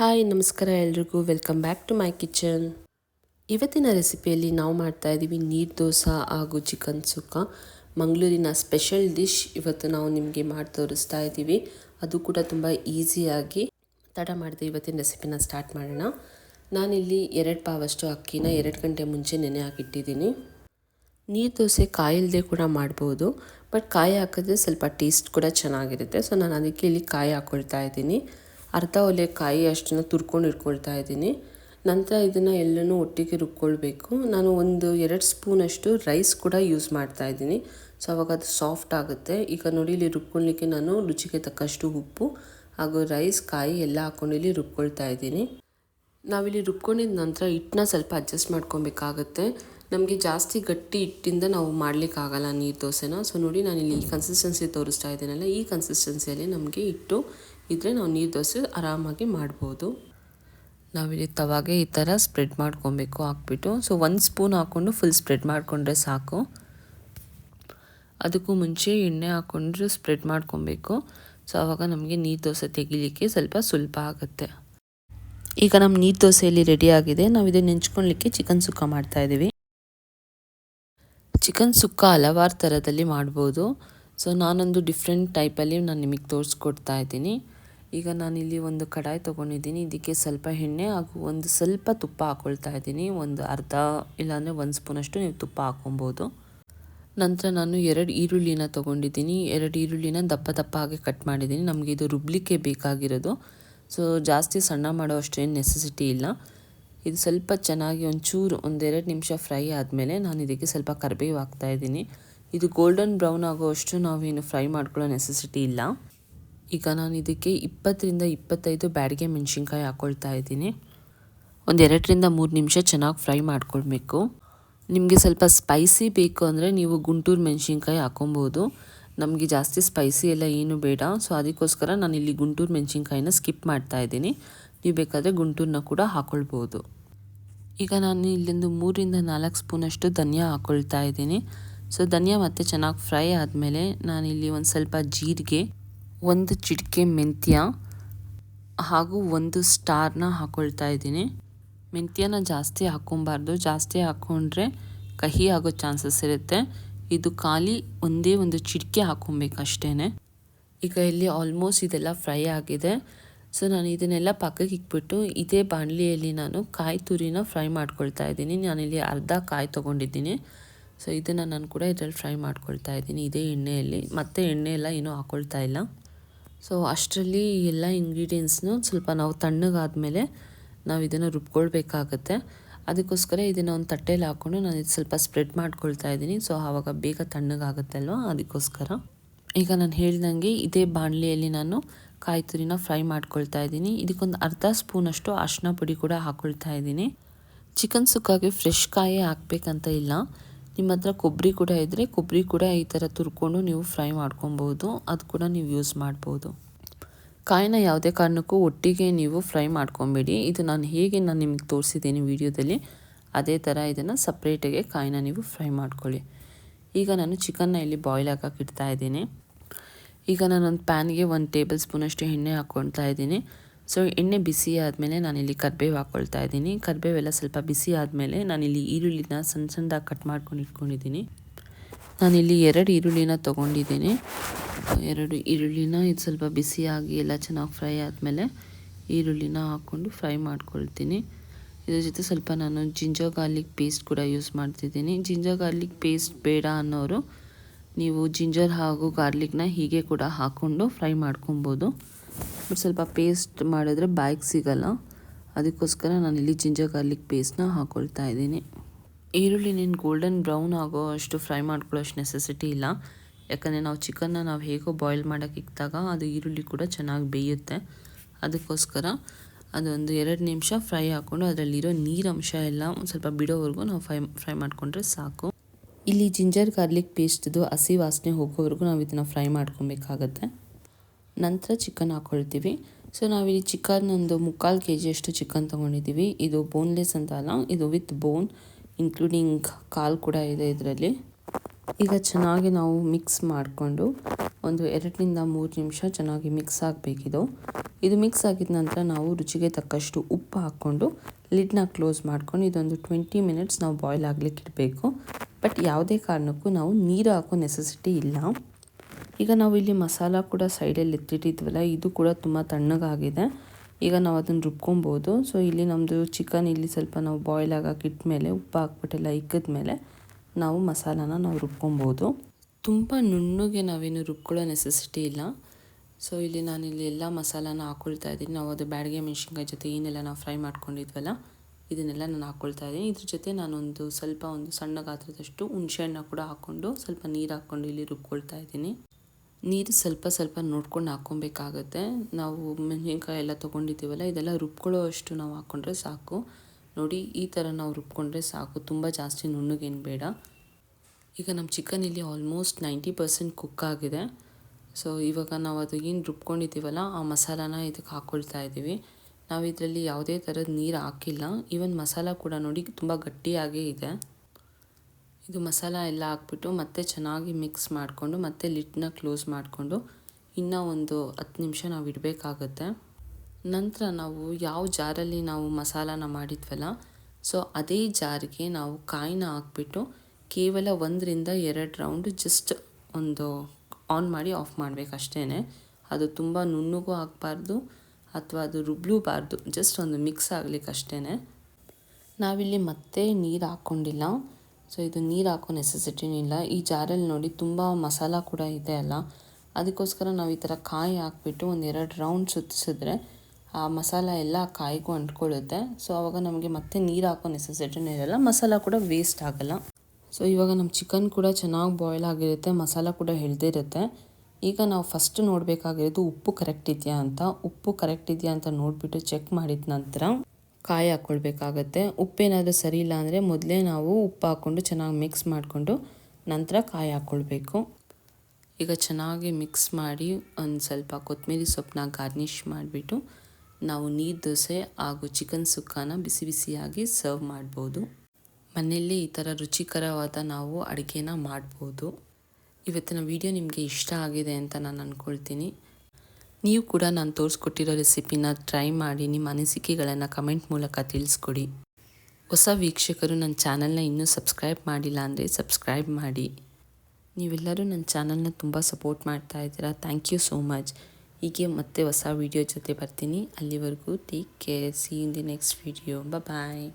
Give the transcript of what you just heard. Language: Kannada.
ಹಾಯ್, ನಮಸ್ಕಾರ ಎಲ್ರಿಗೂ. Welcome back to my kitchen ಇವತ್ತಿನ ರೆಸಿಪಿಯಲ್ಲಿ ನಾವು ಮಾಡ್ತಾ ಇದ್ದೀವಿ ನೀರು ದೋಸೆ ಹಾಗೂ ಚಿಕನ್ ಸುಕ್ಕ. ಮಂಗಳೂರಿನ ಸ್ಪೆಷಲ್ ಡಿಶ್ ಇವತ್ತು ನಾವು ನಿಮಗೆ ಮಾಡಿ ತೋರಿಸ್ತಾ ಇದ್ದೀವಿ. ಅದು ಕೂಡ ತುಂಬ ಈಸಿಯಾಗಿ ತಡ ಮಾಡಿದೆ ಇವತ್ತಿನ ರೆಸಿಪಿನ ಸ್ಟಾರ್ಟ್ ಮಾಡೋಣ. ನಾನಿಲ್ಲಿ ಎರಡು ಪಾವಷ್ಟು ಅಕ್ಕಿನ ಎರಡು ಗಂಟೆ ಮುಂಚೆ ನೆನೆ ಹಾಕಿಟ್ಟಿದ್ದೀನಿ. ನೀರು ದೋಸೆ ಕಾಯಿಲ್ದೇ ಕೂಡ ಮಾಡ್ಬೋದು ಬಟ್ ಕಾಯಿ ಹಾಕಿದ್ರೆ ಸ್ವಲ್ಪ ಟೇಸ್ಟ್ ಕೂಡ ಚೆನ್ನಾಗಿರುತ್ತೆ. ಸೊ ನಾನು ಅದಕ್ಕೆ ಇಲ್ಲಿ ಕಾಯಿ ಹಾಕ್ಕೊಳ್ತಾ ಇದ್ದೀನಿ. ಅರ್ಧ ಒಲೆ ಕಾಯಿ ಅಷ್ಟನ್ನು ತುರ್ಕೊಂಡು ಇಟ್ಕೊಳ್ತಾ ಇದ್ದೀನಿ. ನಂತರ ಇದನ್ನು ಎಲ್ಲನೂ ಒಟ್ಟಿಗೆ ರುಬ್ಕೊಳ್ಬೇಕು. ನಾನು ಒಂದು ಎರಡು ಸ್ಪೂನಷ್ಟು ರೈಸ್ ಕೂಡ ಯೂಸ್ ಮಾಡ್ತಾ ಇದ್ದೀನಿ. ಸೊ, ಅವಾಗ ಅದು ಸಾಫ್ಟ್ ಆಗುತ್ತೆ. ಈಗ ನೋಡಿ, ಇಲ್ಲಿ ರುಬ್ಕೊಳ್ಳಿಕ್ಕೆ ನಾನು ರುಚಿಗೆ ತಕ್ಕಷ್ಟು ಉಪ್ಪು ಹಾಗೂ ರೈಸ್, ಕಾಯಿ ಎಲ್ಲ ಹಾಕ್ಕೊಂಡು ಇಲ್ಲಿ ರುಬ್ಕೊಳ್ತಾ ಇದ್ದೀನಿ. ನಾವಿಲ್ಲಿ ರುಬ್ಕೊಂಡಿದ ನಂತರ ಹಿಟ್ಟನ್ನ ಸ್ವಲ್ಪ ಅಡ್ಜಸ್ಟ್ ಮಾಡ್ಕೊಬೇಕಾಗತ್ತೆ. ನಮಗೆ ಜಾಸ್ತಿ ಗಟ್ಟಿ ಹಿಟ್ಟಿಂದ ನಾವು ಮಾಡಲಿಕ್ಕಾಗಲ್ಲ ನೀರು ದೋಸೆನ. ಸೊ, ನೋಡಿ ನಾನು ಇಲ್ಲಿ ಈ ಕನ್ಸಿಸ್ಟೆನ್ಸಿ ತೋರಿಸ್ತಾ ಇದ್ದೀನಲ್ಲ, ಈ ಕನ್ಸಿಸ್ಟೆನ್ಸಿಯಲ್ಲಿ ನಮಗೆ ಹಿಟ್ಟು ಇದ್ದರೆ ನಾವು ನೀರು ದೋಸೆ ಆರಾಮಾಗಿ ಮಾಡ್ಬೋದು. ನಾವಿಲ್ಲಿ ತವಾಗೆ ಈ ಥರ ಸ್ಪ್ರೆಡ್ ಮಾಡ್ಕೊಬೇಕು, ಹಾಕ್ಬಿಟ್ಟು. ಸೊ ಒಂದು ಸ್ಪೂನ್ ಹಾಕ್ಕೊಂಡು ಫುಲ್ ಸ್ಪ್ರೆಡ್ ಮಾಡಿಕೊಂಡ್ರೆ ಸಾಕು. ಅದಕ್ಕೂ ಮುಂಚೆ ಎಣ್ಣೆ ಹಾಕ್ಕೊಂಡ್ರೆ ಸ್ಪ್ರೆಡ್ ಮಾಡ್ಕೊಬೇಕು. ಸೊ ಆವಾಗ ನಮಗೆ ನೀರು ದೋಸೆ ತೆಗಿಲಿಕ್ಕೆ ಸ್ವಲ್ಪ ಸುಲಭ ಆಗುತ್ತೆ. ಈಗ ನಮ್ಮ ನೀರು ದೋಸೆಯಲ್ಲಿ ರೆಡಿ ಆಗಿದೆ. ನಾವು ಇದನ್ನು ನೆಂಚ್ಕೊಳ್ಲಿಕ್ಕೆ ಚಿಕನ್ ಸುಕ್ಕ ಮಾಡ್ತಾಯಿದ್ದೀವಿ ಚಿಕನ್ ಸುಕ್ಕ ಹಲವಾರು ಥರದಲ್ಲಿ ಮಾಡ್ಬೋದು. ಸೊ ನಾನೊಂದು ಡಿಫ್ರೆಂಟ್ ಟೈಪಲ್ಲಿ ನಾನು ನಿಮಗೆ ತೋರಿಸ್ಕೊಡ್ತಾ ಇದ್ದೀನಿ. ಈಗ ನಾನಿಲ್ಲಿ ಒಂದು ಕಡಾಯಿ ತೊಗೊಂಡಿದ್ದೀನಿ. ಇದಕ್ಕೆ ಸ್ವಲ್ಪ ಎಣ್ಣೆ ಹಾಗೂ ಒಂದು ಸ್ವಲ್ಪ ತುಪ್ಪ ಹಾಕ್ಕೊಳ್ತಾ ಇದ್ದೀನಿ. ಒಂದು ಅರ್ಧ ಇಲ್ಲಾಂದರೆ ಒಂದು ಸ್ಪೂನಷ್ಟು ನೀವು ತುಪ್ಪ ಹಾಕ್ಕೊಬೋದು ನಂತರ ನಾನು ಎರಡು ಈರುಳ್ಳಿನ ತೊಗೊಂಡಿದ್ದೀನಿ. ಎರಡು ಈರುಳ್ಳಿನ ದಪ್ಪ ದಪ್ಪ ಹಾಗೆ ಕಟ್ ಮಾಡಿದ್ದೀನಿ. ನಮಗೆ ಇದು ರುಬ್ಲಿಕ್ಕೆ ಬೇಕಾಗಿರೋದು. ಸೊ, ಜಾಸ್ತಿ ಸಣ್ಣ ಮಾಡೋ ಅಷ್ಟೇನು ನೆಸೆಸಿಟಿ ಇಲ್ಲ. ಇದು ಸ್ವಲ್ಪ ಚೆನ್ನಾಗಿ ಒಂಚೂರು ಒಂದೆರಡು ನಿಮಿಷ ಫ್ರೈ ಆದಮೇಲೆ ನಾನು ಇದಕ್ಕೆ ಸ್ವಲ್ಪ ಕರಿಬೇವು ಹಾಕ್ತಾಯಿದ್ದೀನಿ ಇದು ಗೋಲ್ಡನ್ ಬ್ರೌನ್ ಆಗೋ ಅಷ್ಟು ನಾವೇನು ಫ್ರೈ ಮಾಡ್ಕೊಳ್ಳೋ ನೆಸೆಸಿಟಿ ಇಲ್ಲ. ಈಗ ನಾನು ಇದಕ್ಕೆ ಇಪ್ಪತ್ತರಿಂದ ಇಪ್ಪತ್ತೈದು ಬ್ಯಾಡಿಗೆ ಮೆಣಸಿನ್ಕಾಯಿ ಹಾಕ್ಕೊಳ್ತಾ ಇದ್ದೀನಿ. ಒಂದು ಎರಡರಿಂದ ಮೂರು ನಿಮಿಷ ಚೆನ್ನಾಗಿ ಫ್ರೈ ಮಾಡ್ಕೊಳ್ಬೇಕು. ನಿಮಗೆ ಸ್ವಲ್ಪ ಸ್ಪೈಸಿ ಬೇಕು ಅಂದರೆ ನೀವು ಗುಂಟೂರು ಮೆಣಸಿನ್ಕಾಯಿ ಹಾಕೊಬೋದು. ನಮಗೆ ಜಾಸ್ತಿ ಸ್ಪೈಸಿ ಎಲ್ಲ ಏನು ಬೇಡ. ಸೊ, ಅದಕ್ಕೋಸ್ಕರ ನಾನು ಇಲ್ಲಿ ಗುಂಟೂರು ಮೆಣಸಿನ್ಕಾಯಿನ ಸ್ಕಿಪ್ ಮಾಡ್ತಾ ಇದ್ದೀನಿ. ನೀವು ಬೇಕಾದರೆ ಗುಂಟೂರನ್ನ ಕೂಡ ಹಾಕ್ಕೊಳ್ಬೋದು ಈಗ ನಾನು ಇಲ್ಲೊಂದು ಮೂರಿಂದ ನಾಲ್ಕು ಸ್ಪೂನಷ್ಟು ಧನಿಯಾ ಹಾಕ್ಕೊಳ್ತಾ ಇದ್ದೀನಿ. ಸೊ, ಧನಿಯಾ ಮತ್ತೆ ಚೆನ್ನಾಗಿ ಫ್ರೈ ಆದಮೇಲೆ ನಾನಿಲ್ಲಿ ಒಂದು ಸ್ವಲ್ಪ ಜೀರಿಗೆ ಒಂದು ಚಿಟಿಕೆ ಮೆಂತ್ಯ ಹಾಗೂ ಒಂದು ಸ್ಟಾರ್ನ ಹಾಕ್ಕೊಳ್ತಾ ಇದ್ದೀನಿ. ಮೆಂತ್ಯನ ಜಾಸ್ತಿ ಹಾಕ್ಕೊಬಾರ್ದು. ಜಾಸ್ತಿ ಹಾಕ್ಕೊಂಡ್ರೆ ಕಹಿ ಆಗೋ ಚಾನ್ಸಸ್ ಇರುತ್ತೆ. ಇದು ಖಾಲಿ ಒಂದೇ ಒಂದು ಚಿಟಿಕೆ ಹಾಕ್ಕೊಬೇಕಷ್ಟೇ ಈಗ ಇಲ್ಲಿ ಆಲ್ಮೋಸ್ಟ್ ಇದೆಲ್ಲ ಫ್ರೈ ಆಗಿದೆ. ಸೊ, ನಾನು ಇದನ್ನೆಲ್ಲ ಪಕ್ಕಕ್ಕೆ ಇಕ್ಬಿಟ್ಟು ಇದೇ ಬಾಣಲಿಯಲ್ಲಿ ನಾನು ಕಾಯಿ ತುರಿನ ಫ್ರೈ ಮಾಡ್ಕೊಳ್ತಾ ಇದ್ದೀನಿ. ನಾನಿಲ್ಲಿ ಅರ್ಧ ಕಾಯಿ ತೊಗೊಂಡಿದ್ದೀನಿ. ಸೊ, ಇದನ್ನು ನಾನು ಕೂಡ ಇದರಲ್ಲಿ ಫ್ರೈ ಮಾಡ್ಕೊಳ್ತಾ ಇದ್ದೀನಿ. ಇದೇ ಎಣ್ಣೆಯಲ್ಲಿ. ಮತ್ತೆ ಎಣ್ಣೆ ಎಲ್ಲ ಏನೂ ಹಾಕ್ಕೊಳ್ತಾ ಇಲ್ಲ. ಸೊ ಅಷ್ಟರಲ್ಲಿ ಎಲ್ಲ ಇಂಗ್ರೀಡಿಯೆಂಟ್ಸ್ನು ಸ್ವಲ್ಪ ನಾವು ತಣ್ಣಗಾದಮೇಲೆ ನಾವು ಇದನ್ನು ರುಬ್ಕೊಳ್ಬೇಕಾಗತ್ತೆ. ಅದಕ್ಕೋಸ್ಕರ ಇದನ್ನು ಒಂದು ತಟ್ಟೆಯಲ್ಲಿ ಹಾಕ್ಕೊಂಡು ನಾನು ಇದು ಸ್ವಲ್ಪ ಸ್ಪ್ರೆಡ್ ಮಾಡ್ಕೊಳ್ತಾ ಇದ್ದೀನಿ. ಸೊ ಆವಾಗ ಬೇಗ ತಣ್ಣಗಾಗುತ್ತಲ್ವ? ಅದಕ್ಕೋಸ್ಕರ. ಈಗ ನಾನು ಹೇಳ್ದಂಗೆ ಇದೇ ಬಾಣಲಿಯಲ್ಲಿ ನಾನು ಕಾಯಿ ತುರಿನ ಫ್ರೈ ಮಾಡ್ಕೊಳ್ತಾ ಇದ್ದೀನಿ. ಇದಕ್ಕೊಂದು ಅರ್ಧ ಸ್ಪೂನಷ್ಟು ಅರಿಶಿನ ಪುಡಿ ಕೂಡ ಹಾಕ್ಕೊಳ್ತಾ ಇದ್ದೀನಿ. ಚಿಕನ್ ಸುಕ್ಕಾಗೆ ಫ್ರೆಶ್ ಕಾಯೇ ಹಾಕ್ಬೇಕಂತ ಇಲ್ಲ. ನಿಮ್ಮ ಹತ್ರ ಕೊಬ್ಬರಿ ಕೂಡ ಇದ್ದರೆ ಕೊಬ್ಬರಿ ಕೂಡ ಈ ಥರ ತುರ್ಕೊಂಡು ನೀವು ಫ್ರೈ ಮಾಡ್ಕೊಬೋದು ಅದು ಕೂಡ ನೀವು ಯೂಸ್ ಮಾಡ್ಬೋದು. ಕಾಯಿನ ಯಾವುದೇ ಕಾರಣಕ್ಕೂ ಒಟ್ಟಿಗೆ ನೀವು ಫ್ರೈ ಮಾಡ್ಕೊಬೇಡಿ. ಇದು ನಾನು ಹೇಗೆ ನಾನು ನಿಮಗೆ ತೋರಿಸಿದ್ದೀನಿ ವಿಡಿಯೋದಲ್ಲಿ, ಅದೇ ಥರ ಇದನ್ನು ಸಪ್ರೇಟಾಗಿ ಕಾಯಿನ ನೀವು ಫ್ರೈ ಮಾಡ್ಕೊಳ್ಳಿ. ಈಗ ನಾನು ಚಿಕನ್ನ ಇಲ್ಲಿ ಬಾಯ್ಲ್ ಹಾಕೋಕೆ ಇಡ್ತಾ ಇದ್ದೀನಿ. ಈಗ ನಾನೊಂದು ಪ್ಯಾನ್ಗೆ ಒಂದು ಟೇಬಲ್ ಸ್ಪೂನಷ್ಟು ಎಣ್ಣೆ ಹಾಕ್ಕೊಳ್ತಾ ಇದ್ದೀನಿ. ಸೊ ಎಣ್ಣೆ ಬಿಸಿ ಆದಮೇಲೆ ನಾನಿಲ್ಲಿ ಕರ್ಬೇವು ಹಾಕ್ಕೊಳ್ತಾ ಇದ್ದೀನಿ. ಕರ್ಬೇವೆಲ್ಲ ಸ್ವಲ್ಪ ಬಿಸಿ ಆದಮೇಲೆ ನಾನಿಲ್ಲಿ ಈರುಳ್ಳಿನ ಸಣ್ಣ ಸಣ್ಣದಾಗಿ ಕಟ್ ಮಾಡ್ಕೊಂಡು ಇಟ್ಕೊಂಡಿದ್ದೀನಿ. ನಾನಿಲ್ಲಿ ಎರಡು ಈರುಳ್ಳಿನ ತೊಗೊಂಡಿದ್ದೀನಿ. ಎರಡು ಈರುಳ್ಳಿನ ಇದು ಸ್ವಲ್ಪ ಬಿಸಿಯಾಗಿ ಎಲ್ಲ ಚೆನ್ನಾಗಿ ಫ್ರೈ ಆದಮೇಲೆ ಈರುಳ್ಳಿನ ಹಾಕ್ಕೊಂಡು ಫ್ರೈ ಮಾಡ್ಕೊಳ್ತೀನಿ. ಇದ್ರ ಜೊತೆ ಸ್ವಲ್ಪ ನಾನು ಜಿಂಜರ್ ಗಾರ್ಲಿಕ್ ಪೇಸ್ಟ್ ಕೂಡ ಯೂಸ್ ಮಾಡ್ತಿದ್ದೀನಿ. ಜಿಂಜರ್ ಗಾರ್ಲಿಕ್ ಪೇಸ್ಟ್ ಬೇಡ ಅನ್ನೋರು ನೀವು ಜಿಂಜರ್ ಹಾಗೂ ಗಾರ್ಲಿಕ್ನ ಹೀಗೆ ಕೂಡ ಹಾಕ್ಕೊಂಡು ಫ್ರೈ ಮಾಡ್ಕೊಬೋದು. ಬಟ್ ಸ್ವಲ್ಪ ಪೇಸ್ಟ್ ಮಾಡಿದ್ರೆ ಬಾಯಿಗೆ ಸಿಗಲ್ಲ. ಅದಕ್ಕೋಸ್ಕರ ನಾನು ಇಲ್ಲಿ ಜಿಂಜರ್ ಗಾರ್ಲಿಕ್ ಪೇಸ್ಟ್ನ ಹಾಕ್ಕೊಳ್ತಾ ಇದ್ದೀನಿ. ಈರುಳ್ಳಿ ನೀನು ಗೋಲ್ಡನ್ ಬ್ರೌನ್ ಆಗೋ ಅಷ್ಟು ಫ್ರೈ ಮಾಡ್ಕೊಳ್ಳೋಷ್ಟು ನೆಸೆಸಿಟಿ ಇಲ್ಲ. ಯಾಕಂದರೆ ನಾವು ಚಿಕನ್ನ ನಾವು ಹೇಗೋ ಬಾಯ್ಲ್ ಮಾಡೋಕ್ಕೆ ಇಕ್ಕಿದಾಗ ಅದು ಈರುಳ್ಳಿ ಕೂಡ ಚೆನ್ನಾಗಿ ಬೇಯುತ್ತೆ. ಅದಕ್ಕೋಸ್ಕರ ಅದೊಂದು ಎರಡು ನಿಮಿಷ ಫ್ರೈ ಹಾಕ್ಕೊಂಡು ಅದರಲ್ಲಿರೋ ನೀರಂಶ ಎಲ್ಲ ಒಂದು ಸ್ವಲ್ಪ ಬಿಡೋವರೆಗೂ ನಾವು ಫ್ರೈ ಫ್ರೈ ಮಾಡಿಕೊಂಡ್ರೆ ಸಾಕು. ಇಲ್ಲಿ ಜಿಂಜರ್ ಗಾರ್ಲಿಕ್ ಪೇಸ್ಟ್ದು ಹಸಿ ವಾಸನೆ ಹೋಗೋವರೆಗೂ ನಾವು ಇದನ್ನು ಫ್ರೈ ಮಾಡ್ಕೊಬೇಕಾಗತ್ತೆ. ನಂತರ ಚಿಕನ್ ಹಾಕ್ಕೊಳ್ತೀವಿ ಸೊ ನಾವಿಲ್ಲಿ ಚಿಕನ್ ಒಂದು ಮುಕ್ಕಾಲು ಕೆ ಜಿಯಷ್ಟು ಚಿಕನ್ ತೊಗೊಂಡಿದ್ದೀವಿ. ಇದು ಬೋನ್ಲೆಸ್ ಅಂತ ಅಲ್ಲ, ಇದು ವಿತ್ ಬೋನ್ ಇನ್ಕ್ಲೂಡಿಂಗ್ ಕಾಲು ಕೂಡ ಇದೆ ಇದರಲ್ಲಿ. ಈಗ ಚೆನ್ನಾಗಿ ನಾವು ಮಿಕ್ಸ್ ಮಾಡಿಕೊಂಡು ಒಂದು ಎರಡರಿಂದ ಮೂರು ನಿಮಿಷ ಚೆನ್ನಾಗಿ ಮಿಕ್ಸ್ ಆಗಬೇಕಿದು. ಇದು ಮಿಕ್ಸ್ ಆಗಿದ ನಂತರ ನಾವು ರುಚಿಗೆ ತಕ್ಕಷ್ಟು ಉಪ್ಪು ಹಾಕ್ಕೊಂಡು ಲಿಡ್ನ ಕ್ಲೋಸ್ ಮಾಡ್ಕೊಂಡು ಇದೊಂದು ಟ್ವೆಂಟಿ ಮಿನಿಟ್ಸ್ ನಾವು ಬಾಯ್ಲ್ ಆಗಲಿಕ್ಕೆ ಇಡಬೇಕು. ಬಟ್ ಯಾವುದೇ ಕಾರಣಕ್ಕೂ ನಾವು ನೀರು ಹಾಕೋ ನೆಸೆಸಿಟಿ ಇಲ್ಲ. ಈಗ ನಾವು ಇಲ್ಲಿ ಮಸಾಲ ಕೂಡ ಸೈಡಲ್ಲಿ ಎತ್ತಿಟ್ಟಿದ್ವಲ್ಲ, ಇದು ಕೂಡ ತುಂಬ ತಣ್ಣಗಾಗಿದೆ. ಈಗ ನಾವು ಅದನ್ನು ರುಬ್ಕೊಬೋದು. ಸೊ ಇಲ್ಲಿ ನಮ್ಮದು ಚಿಕನ್ ಇಲ್ಲಿ ಸ್ವಲ್ಪ ನಾವು ಬಾಯ್ಲ್ ಇಟ್ಮೇಲೆ, ಉಪ್ಪು ಹಾಕ್ಬಿಟ್ಟೆಲ್ಲ ಇಕ್ಕಿದ್ಮೇಲೆ ನಾವು ಮಸಾಲಾನ ನಾವು ರುಬ್ಕೊಬೋದು. ತುಂಬ ನುಣ್ಣಗೆ ನಾವೇನು ರುಬ್ಕೊಳ್ಳೋ ನೆಸೆಸಿಟಿ ಇಲ್ಲ. ಸೊ ಇಲ್ಲಿ ನಾನಿಲ್ಲಿ ಎಲ್ಲ ಮಸಾಲಾನ ಹಾಕ್ಕೊಳ್ತಾ ಇದ್ದೀನಿ. ನಾವು ಅದು ಬ್ಯಾಡಿಗೆ ಮೆಣಸಿನ್ಕಾಯಿ ಜೊತೆ ಏನೆಲ್ಲ ನಾವು ಫ್ರೈ ಮಾಡ್ಕೊಂಡಿದ್ವಲ್ಲ, ಇದನ್ನೆಲ್ಲ ನಾನು ಹಾಕ್ಕೊಳ್ತಾ ಇದ್ದೀನಿ. ಇದ್ರ ಜೊತೆ ನಾನೊಂದು ಸ್ವಲ್ಪ ಒಂದು ಸಣ್ಣ ಗಾತ್ರದಷ್ಟು ಹುಣಸೆಹಣ್ಣ ಕೂಡ ಹಾಕ್ಕೊಂಡು ಸ್ವಲ್ಪ ನೀರು ಹಾಕ್ಕೊಂಡು ಇಲ್ಲಿ ರುಬ್ಕೊಳ್ತಾ ಇದ್ದೀನಿ. ನೀರು ಸ್ವಲ್ಪ ಸ್ವಲ್ಪ ನೋಡ್ಕೊಂಡು ಹಾಕ್ಕೊಬೇಕಾಗತ್ತೆ. ನಾವು ಮೆಣಸಿನ್ಕಾಯಿ ಎಲ್ಲ ತೊಗೊಂಡಿದ್ದೀವಲ್ಲ, ಇದೆಲ್ಲ ರುಬ್ಕೊಳ್ಳೋ ಅಷ್ಟು ನಾವು ಹಾಕ್ಕೊಂಡ್ರೆ ಸಾಕು. ನೋಡಿ, ಈ ಥರ ನಾವು ರುಬ್ಕೊಂಡ್ರೆ ಸಾಕು. ತುಂಬ ಜಾಸ್ತಿ ನುಣ್ಣಗೇನು ಬೇಡ. ಈಗ ನಮ್ಮ ಚಿಕನ್ ಇಲ್ಲಿ ಆಲ್ಮೋಸ್ಟ್ ನೈಂಟಿ ಪರ್ಸೆಂಟ್ ಕುಕ್ ಆಗಿದೆ. ಸೊ, ಇವಾಗ ನಾವು ಅದು ಏನು ರುಬ್ಕೊಂಡಿದ್ದೀವಲ್ಲ, ಆ ಮಸಾಲಾನ ಇದಕ್ಕೆ ಹಾಕ್ಕೊಳ್ತಾ ಇದ್ದೀವಿ. ನಾವು ಇದರಲ್ಲಿ ಯಾವುದೇ ಥರದ ನೀರು ಹಾಕಿಲ್ಲ. ಈವನ್ ಮಸಾಲ ಕೂಡ ನೋಡಿ, ತುಂಬ ಗಟ್ಟಿಯಾಗೇ ಇದೆ. ಇದು ಮಸಾಲ ಎಲ್ಲ ಹಾಕ್ಬಿಟ್ಟು ಮತ್ತೆ ಚೆನ್ನಾಗಿ ಮಿಕ್ಸ್ ಮಾಡಿಕೊಂಡು ಮತ್ತೆ ಲಿಟ್ನ ಕ್ಲೋಸ್ ಮಾಡಿಕೊಂಡು ಇನ್ನೂ ಒಂದು ಹತ್ತು ನಿಮಿಷ ನಾವು ಇಡಬೇಕಾಗತ್ತೆ. ನಂತರ ನಾವು ಯಾವ ಜಾರಲ್ಲಿ ನಾವು ಮಸಾಲಾನ ಮಾಡಿದ್ವಲ್ಲ ಸೊ ಅದೇ ಜಾರಿಗೆ ನಾವು ಕಾಯಿನ ಹಾಕ್ಬಿಟ್ಟು ಕೇವಲ ಒಂದರಿಂದ ಎರಡು ರೌಂಡ್ ಜಸ್ಟ್ ಒಂದು ಆನ್ ಮಾಡಿ ಆಫ್ ಮಾಡಬೇಕಷ್ಟೇ ಅದು ತುಂಬ ನುಣ್ಣಗೂ ಆಗಬಾರ್ದು ಅಥವಾ ಅದು ರುಬ್ಲೂಬಾರ್ದು ಜಸ್ಟ್ ಒಂದು ಮಿಕ್ಸ್ ಆಗಲಿಕ್ಕಷ್ಟೇ ನಾವಿಲ್ಲಿ ಮತ್ತೆ ನೀರು ಹಾಕ್ಕೊಂಡಿಲ್ಲ ಸೊ ಇದು ನೀರು ಹಾಕೋ ನೆಸೆಸಿಟಿನೂ ಇಲ್ಲ. ಈ ಜಾರಲ್ಲಿ ನೋಡಿ ತುಂಬ ಮಸಾಲ ಕೂಡ ಇದೆ ಅಲ್ಲ. ಅದಕ್ಕೋಸ್ಕರ ನಾವು ಈ ಥರ ಕಾಯಿ ಹಾಕ್ಬಿಟ್ಟು ಒಂದು ಎರಡು ರೌಂಡ್ ಸುತ್ತಿಸಿದ್ರೆ ಆ ಮಸಾಲ ಎಲ್ಲ ಕಾಯಿಗೂ ಅಂಟ್ಕೊಳ್ಳುತ್ತೆ. ಸೊ ಆವಾಗ ನಮಗೆ ಮತ್ತೆ ನೀರು ಹಾಕೋ ನೆಸೆಸಿಟಿನೂ ಇರಲ್ಲ. ಮಸಾಲ ಕೂಡ ವೇಸ್ಟ್ ಆಗಲ್ಲ. ಸೊ ಇವಾಗ ನಮ್ಮ ಚಿಕನ್ ಕೂಡ ಚೆನ್ನಾಗಿ ಬಾಯ್ಲ್ ಆಗಿರುತ್ತೆ. ಮಸಾಲ ಕೂಡ ಇರುತ್ತೆ. ಈಗ ನಾವು ಫಸ್ಟ್ ನೋಡಬೇಕಾಗಿರೋದು ಉಪ್ಪು ಕರೆಕ್ಟ್ ಇದೆಯಾ ಅಂತ. ಉಪ್ಪು ಕರೆಕ್ಟ್ ಇದೆಯಾ ಅಂತ ನೋಡಿಬಿಟ್ಟು ಚೆಕ್ ಮಾಡಿದ ನಂತರ ಕಾಯಿ ಹಾಕ್ಕೊಳ್ಬೇಕಾಗತ್ತೆ. ಉಪ್ಪೇನಾದರೂ ಸರಿ ಇಲ್ಲ ಅಂದರೆ ಮೊದಲೇ ನಾವು ಉಪ್ಪು ಹಾಕ್ಕೊಂಡು ಚೆನ್ನಾಗಿ ಮಿಕ್ಸ್ ಮಾಡಿಕೊಂಡು ನಂತರ ಕಾಯಿ ಹಾಕ್ಕೊಳ್ಬೇಕು. ಈಗ ಚೆನ್ನಾಗಿ ಮಿಕ್ಸ್ ಮಾಡಿ ಒಂದು ಸ್ವಲ್ಪ ಕೊತ್ತಂಬರಿ ಸೊಪ್ಪನ್ನ ಗಾರ್ನಿಷ್ ಮಾಡಿಬಿಟ್ಟು ನಾವು ನೀರು ದೋಸೆ ಹಾಗೂ ಚಿಕನ್ ಸುಕ್ಕಾನ ಬಿಸಿ ಬಿಸಿಯಾಗಿ ಸರ್ವ್ ಮಾಡ್ಬೋದು. ಮನೆಯಲ್ಲಿ ಈ ಥರ ರುಚಿಕರವಾದ ನಾವು ಅಡುಗೆನ ಮಾಡ್ಬೋದು. ಇವತ್ತಿನ ವಿಡಿಯೋ ನಿಮಗೆ ಇಷ್ಟ ಆಗಿದೆ ಅಂತ ನಾನು ಅಂದ್ಕೊಳ್ತೀನಿ ನೀವು ಕೂಡ ನಾನು ತೋರಿಸ್ಕೊಟ್ಟಿರೋ ರೆಸಿಪಿನ ಟ್ರೈ ಮಾಡಿ, ನಿಮ್ಮ ಅನಿಸಿಕೆಗಳನ್ನು ಕಮೆಂಟ್ ಮೂಲಕ ತಿಳಿಸ್ಕೊಡಿ. ಹೊಸ ವೀಕ್ಷಕರು ನನ್ನ ಚಾನಲ್ನ ಇನ್ನೂ ಸಬ್ಸ್ಕ್ರೈಬ್ ಮಾಡಿಲ್ಲ ಅಂದರೆ ಸಬ್ಸ್ಕ್ರೈಬ್ ಮಾಡಿ. ನೀವೆಲ್ಲರೂ ನನ್ನ ಚಾನಲ್ನ ತುಂಬ ಸಪೋರ್ಟ್ ಮಾಡ್ತಾ ಇದ್ದೀರಾ. Thank you so much. ಹೀಗೆ ಮತ್ತೆ ಹೊಸ ವೀಡಿಯೋ ಜೊತೆ ಬರ್ತೀನಿ. ಅಲ್ಲಿವರೆಗೂ take care. See in the next video. Bye